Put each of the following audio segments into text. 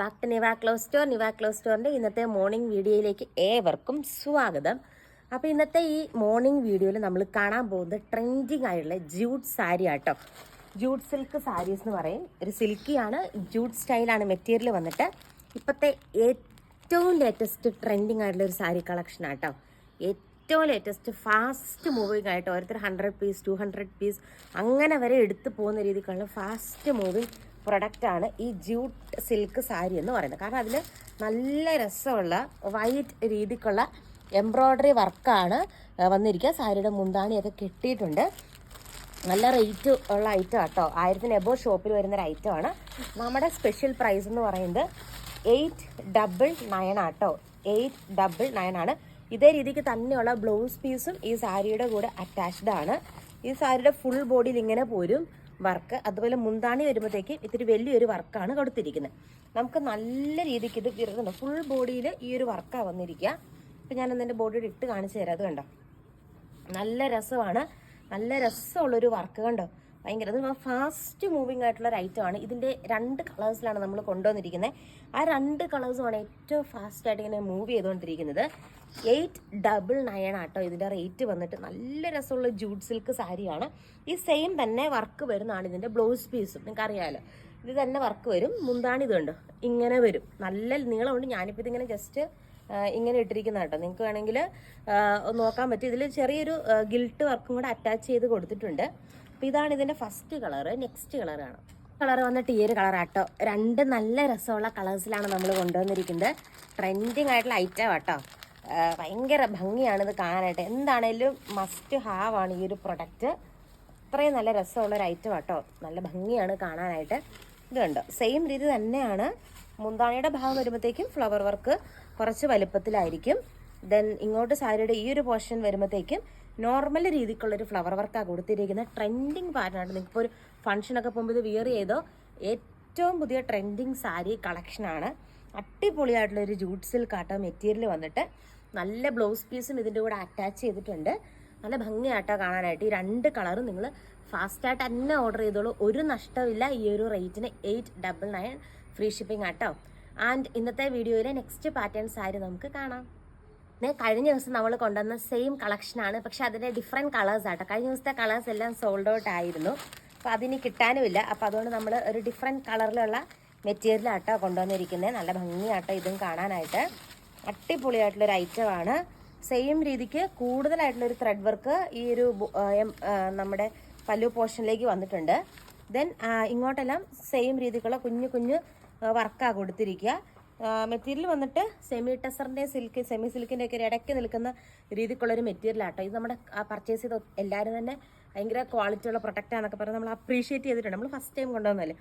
Back to Niva clothes store Niva clothes സ്റ്റോറിന്റെ ഇന്നത്തെ morning വീഡിയോയിലേക്ക് ഏവർക്കും സ്വാഗതം. അപ്പോൾ ഇന്നത്തെ ഈ മോർണിംഗ് വീഡിയോയിൽ നമ്മൾ കാണാൻ പോകുന്നത് ട്രെൻഡിങ് ആയിട്ടുള്ള ജൂട്ട് സാരി ആട്ടോ. ജൂട്ട് സിൽക്ക് സാരീസ് എന്ന് പറയും. ഒരു സിൽക്കിയാണ് ജൂട്ട് സ്റ്റൈലാണ് മെറ്റീരിയൽ വന്നിട്ട് ഇപ്പോഴത്തെ ഏറ്റവും ലേറ്റസ്റ്റ് ട്രെൻഡിങ് ആയിട്ടുള്ള ഒരു സാരി കളക്ഷൻ ആട്ടോ. ഏറ്റവും ലേറ്റസ്റ്റ് ഫാസ്റ്റ് മൂവിങ് ആയിട്ട് ഓരോരുത്തർ hundred piece two hundred piece അങ്ങനെ വരെ എടുത്തു പോകുന്ന രീതിക്കുള്ള ഫാസ്റ്റ് മൂവിങ് പ്രൊഡക്റ്റാണ് ഈ ജ്യൂട്ട് സിൽക്ക് സാരി എന്ന് പറയുന്നത്. കാരണം അതിൽ നല്ല രസമുള്ള വൈറ്റ് രീതിക്കുള്ള എംബ്രോയ്ഡറി വർക്കാണ് വന്നിരിക്കുക. സാരിയുടെ മുന്താണിയൊക്കെ കെട്ടിയിട്ടുണ്ട്. നല്ല റേറ്റ് ഉള്ള ഐറ്റം കേട്ടോ ആയിരത്തിന് എബോ ഷോപ്പിൽ വരുന്ന ഒരു ഐറ്റമാണ് നമ്മുടെ സ്പെഷ്യൽ പ്രൈസ് എന്ന് പറയുന്നത് എയ്റ്റ് ഡബിൾ നയൻ ആട്ടോ. എയ്റ്റ് ഡബിൾ നയൻ ആണ്. ഇതേ രീതിക്ക് തന്നെയുള്ള ബ്ലൗസ് പീസും ഈ സാരിയുടെ കൂടെ അറ്റാച്ച്ഡ് ആണ്. ഈ സാരിയുടെ ഫുൾ ബോഡിയിൽ ഇങ്ങനെ പോരും. വർക്ക് അതുപോലെ മുന്താണി വരുമ്പോഴത്തേക്ക് ഇത്തിരി വലിയൊരു വർക്കാണ് കൊടുത്തിരിക്കുന്നത്. നമുക്ക് നല്ല രീതിക്ക് ഇത് വരുന്നുണ്ട് ഫുൾ ബോഡിയിൽ ഈ ഒരു വർക്കാണ് വന്നിരിക്കുക. ഇപ്പം ഞാൻ എന്റെ ബോഡിയുടെ ഇട്ട് കാണിച്ചു തരാം. അത് കണ്ടോ? നല്ല രസമാണ്. നല്ല രസമുള്ളൊരു വർക്ക് കണ്ടോ? ഭയങ്കര അത് ഫാസ്റ്റ് മൂവിങ് ആയിട്ടുള്ള ഒരു ഐറ്റമാണ് ഇതിന്റെ രണ്ട് കളേഴ്സിലാണ് നമ്മൾ കൊണ്ടുവന്നിരിക്കുന്നത് ആ രണ്ട് കളേഴ്സുമാണ് ഏറ്റവും ഫാസ്റ്റായിട്ട് ഇങ്ങനെ മൂവ് ചെയ്തുകൊണ്ടിരിക്കുന്നത് എയ്റ്റ് ഡബിൾ നയൻ ആട്ടോ ഇതിന്റെ റേറ്റ് വന്നിട്ട്. നല്ല രസമുള്ള ജൂട്ട് സിൽക്ക് സാരിയാണ് ഈ സെയിം തന്നെ വർക്ക് വരുന്നതാണ് ഇതിന്റെ ബ്ലൗസ് പീസും നിങ്ങൾക്ക് അറിയാമല്ലോ ഇത് തന്നെ വർക്ക് വരും. മുന്താണി ഇതുണ്ട്. ഇങ്ങനെ വരും. നല്ല നീളമുണ്ട്. ഞാനിപ്പോൾ ഇതിങ്ങനെ ജസ്റ്റ് ഇങ്ങനെ ഇട്ടിരിക്കുന്ന കേട്ടോ. നിങ്ങൾക്ക് വേണമെങ്കിൽ നോക്കാൻ പറ്റും. ഇതിൽ ചെറിയൊരു ഗിൽട്ട് വർക്കും കൂടെ അറ്റാച്ച് ചെയ്ത് കൊടുത്തിട്ടുണ്ട്. അപ്പോൾ ഇതാണ് ഇതിന്റെ ഫസ്റ്റ് കളറ് നെക്സ്റ്റ് കളറാണ് കളർ വന്നിട്ട് ഈ ഒരു കളറാട്ടോ രണ്ട് നല്ല രസമുള്ള കളേഴ്സിലാണ് നമ്മൾ കൊണ്ടുവന്നിരിക്കുന്നത്. ട്രെൻഡിങ് ആയിട്ടുള്ള ഐറ്റം ആട്ടോ ഭയങ്കര ഭംഗിയാണ് ഇത് കാണാനായിട്ട്. എന്താണേലും മസ്റ്റ് ഹാവ് ആണ് ഈ ഒരു പ്രൊഡക്റ്റ് അത്രയും നല്ല രസമുള്ള ഒരു ഐറ്റം ആട്ടോ നല്ല ഭംഗിയാണ് കാണാനായിട്ട്. ഇത് കണ്ടോ? സെയിം രീതി തന്നെയാണ് മുന്താണിയുടെ ഭാഗം വരുമ്പോഴത്തേക്കും ഫ്ലവർ വർക്ക് കുറച്ച് വലുപ്പത്തിലായിരിക്കും. ദെൻ ഇങ്ങോട്ട് സാരിയുടെ ഈ ഒരു പോർഷൻ വരുമ്പോഴത്തേക്കും നോർമൽ രീതിക്കുള്ളൊരു ഫ്ലവർ വർക്കാണ് കൊടുത്തിരിക്കുന്നത്. ട്രെൻഡിങ് പാറ്റേണാണ് നിങ്ങൾക്ക് ഇപ്പോൾ ഒരു ഫംഗ്ഷനൊക്കെ പോകുമ്പോൾ ഇത് വിയർ ചെയ്തോ? ഏറ്റവും പുതിയ ട്രെൻഡിങ് സാരി കളക്ഷനാണ് അടിപൊളിയായിട്ടുള്ളൊരു ജൂട്ട് സിൽക്ക് ആട്ടോ മെറ്റീരിയൽ വന്നിട്ട്. നല്ല ബ്ലൗസ് പീസും ഇതിന്റെ കൂടെ അറ്റാച്ച് ചെയ്തിട്ടുണ്ട്. നല്ല ഭംഗിയാട്ടോ കാണാനായിട്ട്. ഈ രണ്ട് കളറും നിങ്ങൾ ഫാസ്റ്റായിട്ട് തന്നെ ഓർഡർ ചെയ്തോളൂ. ഒരു നഷ്ടമില്ല ഈ ഒരു റേറ്റിന് eight double nine free shipping ആട്ടോ. ആൻഡ് ഇന്നത്തെ വീഡിയോയിലെ നെക്സ്റ്റ് പാറ്റേൺ സാരി നമുക്ക് കാണാം. കഴിഞ്ഞ ദിവസം നമ്മൾ കൊണ്ടുവന്ന സെയിം കളക്ഷനാണ്. പക്ഷെ അതിന്റെ ഡിഫറെന്റ് കളേഴ്സ് ആട്ടോ. കഴിഞ്ഞ ദിവസത്തെ കളേഴ്സ് എല്ലാം സോൾഡ് ഔട്ട് ആയിരുന്നു. അപ്പോൾ അതിന് കിട്ടാനുമില്ല. അപ്പോൾ അതുകൊണ്ട് നമ്മൾ ഒരു ഡിഫറെന്റ് കളറിലുള്ള മെറ്റീരിയലാട്ടോ കൊണ്ടുവന്നിരിക്കുന്നത് നല്ല ഭംഗിയാട്ടോ ഇതും കാണാനായിട്ട്. അടിപൊളിയായിട്ടുള്ളൊരു ഐറ്റമാണ്. സെയിം രീതിക്ക് കൂടുതലായിട്ടുള്ളൊരു ത്രെഡ് വർക്ക് ഈ ഒരു നമ്മുടെ പല്ലു പോർഷനിലേക്ക് വന്നിട്ടുണ്ട്. ദെൻ ഇങ്ങോട്ടെല്ലാം സെയിം രീതിക്കുള്ള കുഞ്ഞു കുഞ്ഞു വർക്കാണ് കൊടുത്തിരിക്കുക. മെറ്റീരിയൽ വന്നിട്ട് സെമി ടെസറിന്റെ സിൽക്ക് സെമി സിൽക്കിന്റെ ഒക്കെ ഇടയ്ക്ക് നിൽക്കുന്ന രീതിക്കുള്ളൊരു മെറ്റീരിയൽ ആട്ടോ. ഇത് നമ്മുടെ പർച്ചേസ് ചെയ്ത എല്ലാവരും തന്നെ ഭയങ്കര ക്വാളിറ്റി ഉള്ള പ്രൊഡക്റ്റാന്നൊക്കെ പറഞ്ഞ് നമ്മൾ അപ്രീഷിയേറ്റ് ചെയ്തിട്ടുണ്ട്. നമ്മൾ ഫസ്റ്റ് ടൈം കൊണ്ടുവന്നല്ലേ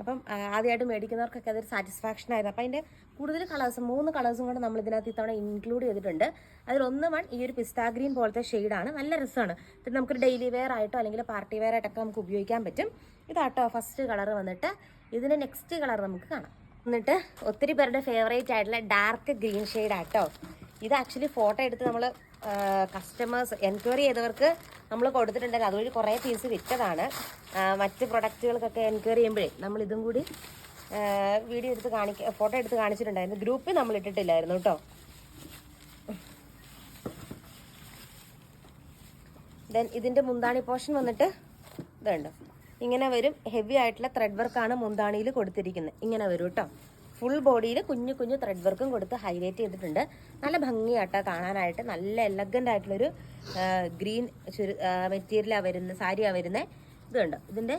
അപ്പം ആദ്യമായിട്ട് മേടിക്കുന്നവർക്കൊക്കെ അതൊരു സാറ്റിസ്ഫാക്ഷൻ ആയിരുന്നു. അപ്പം അതിന്റെ കൂടുതൽ കളേഴ്സ് മൂന്ന് കളേഴ്സും കൂടെ നമ്മൾ ഇതിനകത്ത് ഇത്തവണ ഇൻക്ലൂഡ് ചെയ്തിട്ടുണ്ട്. അതിലൊന്ന് വൺ ഈ ഒരു പിസ്താ ഗ്രീൻ പോലത്തെ ഷെയ്ഡാണ് നല്ല രസമാണ്. ഇത് നമുക്ക് ഡെയിലി വെയർ ആയിട്ടോ അല്ലെങ്കിൽ പാർട്ടി വെയർ ആയിട്ടൊക്കെ നമുക്ക് ഉപയോഗിക്കാൻ പറ്റും. ഇതാട്ടോ ഫസ്റ്റ് കളർ വന്നിട്ട്. ഇതിന്റെ നെക്സ്റ്റ് കളർ നമുക്ക് കാണാം. എന്നിട്ട് ഒത്തിരി പേരുടെ ഫേവറേറ്റ് ആയിട്ടുള്ള ഡാർക്ക് ഗ്രീൻ ഷെയ്ഡ് ആട്ടോ. ഇത് ആക്ച്വലി ഫോട്ടോ എടുത്ത് നമ്മൾ കസ്റ്റമേഴ്സ് എൻക്വയറി ചെയ്തവർക്ക് നമ്മൾ കൊടുത്തിട്ടുണ്ടായിരുന്നു അതുവഴി കുറേ പീസ് വിറ്റതാണ്. മറ്റ് പ്രൊഡക്റ്റുകൾക്കൊക്കെ എൻക്വയറി ചെയ്യുമ്പോഴേ നമ്മൾ ഇതും കൂടി വീഡിയോ എടുത്ത് കാണിക്ക ഫോട്ടോ എടുത്ത് കാണിച്ചിട്ടുണ്ടായിരുന്നു. ഗ്രൂപ്പിൽ നമ്മൾ ഇട്ടിട്ടില്ലായിരുന്നു കേട്ടോ. ദെൻ ഇതിന്റെ മുന്താണി പോർഷൻ വന്നിട്ട് ഇതുണ്ട്. ഇങ്ങനെ വരും. ഹെവി ആയിട്ടുള്ള ത്രെഡ് വർക്കാണ് മുന്താണിയിൽ കൊടുത്തിരിക്കുന്നത്. ഇങ്ങനെ വരും കേട്ടോ ഫുൾ ബോഡിയിൽ കുഞ്ഞു കുഞ്ഞു ത്രെഡ് വർക്കും കൊടുത്ത് ഹൈലൈറ്റ് ചെയ്തിട്ടുണ്ട്. നല്ല ഭംഗിയാട്ടോ കാണാനായിട്ട്. നല്ല എലഗന്റ് ആയിട്ടുള്ളൊരു ഗ്രീൻ ചുരു മെറ്റീരിയലാണ് വരുന്ന സാരിയാണ് വരുന്നത് ഇതുണ്ട് ഇതിന്റെ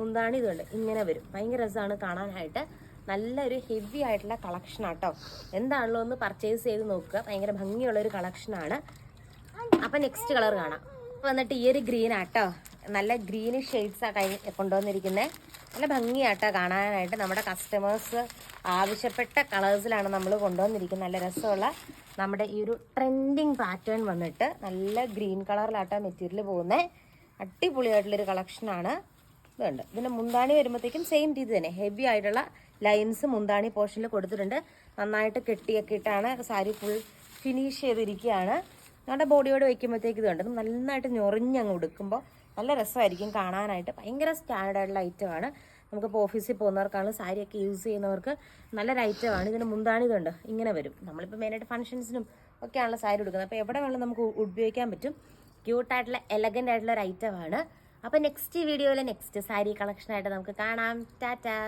മുന്താണി ഇതുണ്ട് ഇങ്ങനെ വരും. ഭയങ്കര രസമാണ് കാണാനായിട്ട്. നല്ലൊരു ഹെവി ആയിട്ടുള്ള കളക്ഷൻ ആട്ടോ എന്താണല്ലോ ഒന്ന് പർച്ചേസ് ചെയ്ത് നോക്കുക. ഭയങ്കര ഭംഗിയുള്ളൊരു കളക്ഷനാണ് അപ്പം നെക്സ്റ്റ് കളർ കാണാം. വന്നിട്ട് ഈ ഒരു ഗ്രീൻ ആട്ടോ നല്ല ഗ്രീൻ ഷെയ്ഡ്സാണ് കൈ കൊണ്ടുവന്നിരിക്കുന്നത് നല്ല ഭംഗിയാട്ടോ കാണാനായിട്ട് നമ്മുടെ കസ്റ്റമേഴ്സ് ആവശ്യപ്പെട്ട കളേഴ്സിലാണ് നമ്മൾ കൊണ്ടുവന്നിരിക്കുന്നത് നല്ല രസമുള്ള നമ്മുടെ ഈ ഒരു ട്രെൻഡിങ് പാറ്റേൺ വന്നിട്ട് നല്ല ഗ്രീൻ കളറിലാട്ടോ മെറ്റീരിയൽ പോകുന്നത് അടിപൊളിയായിട്ടുള്ളൊരു കളക്ഷനാണ് ഇതുണ്ട്. ഇതിന്റെ മുന്താണി വരുമ്പോഴത്തേക്കും സെയിം രീതി തന്നെ. ഹെവി ആയിട്ടുള്ള ലൈൻസ് മുന്താണി പോർഷനിൽ കൊടുത്തിട്ടുണ്ട്. നന്നായിട്ട് കെട്ടിയൊക്കെ ഇട്ടാണ് സാരി ഫുൾ ഫിനിഷ് ചെയ്തിരിക്കുകയാണ്. നമ്മുടെ ബോഡിയോട് വയ്ക്കുമ്പോഴത്തേക്ക് ഇതുണ്ട്. ഇത് നന്നായിട്ട് ഞൊറിഞ്ഞങ്ങ് ഉടുക്കുമ്പോൾ നല്ല രസമായിരിക്കും കാണാനായിട്ട്. ഭയങ്കര സ്റ്റാൻഡേർഡുള്ള ഐറ്റമാണ് നമുക്കിപ്പോൾ ഓഫീസിൽ പോകുന്നവർക്കാണെങ്കിലും സാരിയൊക്കെ യൂസ് ചെയ്യുന്നവർക്ക് നല്ലൊരു ഐറ്റമാണ് ഇതിന് മുന്താണിതുണ്ട് ഇങ്ങനെ വരും. നമ്മളിപ്പോൾ മെയിനായിട്ട് ഫംഗ്ഷൻസിനും ഒക്കെയാണല്ലോ സാരി എടുക്കുന്നത് അപ്പോൾ എവിടെ വേണമെങ്കിലും നമുക്ക് ഉപയോഗിക്കാൻ പറ്റും. ക്യൂട്ടായിട്ടുള്ള എലഗന്റ് ആയിട്ടുള്ള ഒരു ഐറ്റമാണ് അപ്പോൾ നെക്സ്റ്റ് വീഡിയോയിൽ നെക്സ്റ്റ് സാരി കളക്ഷനായിട്ട് നമുക്ക് കാണാം. ടാറ്റാ!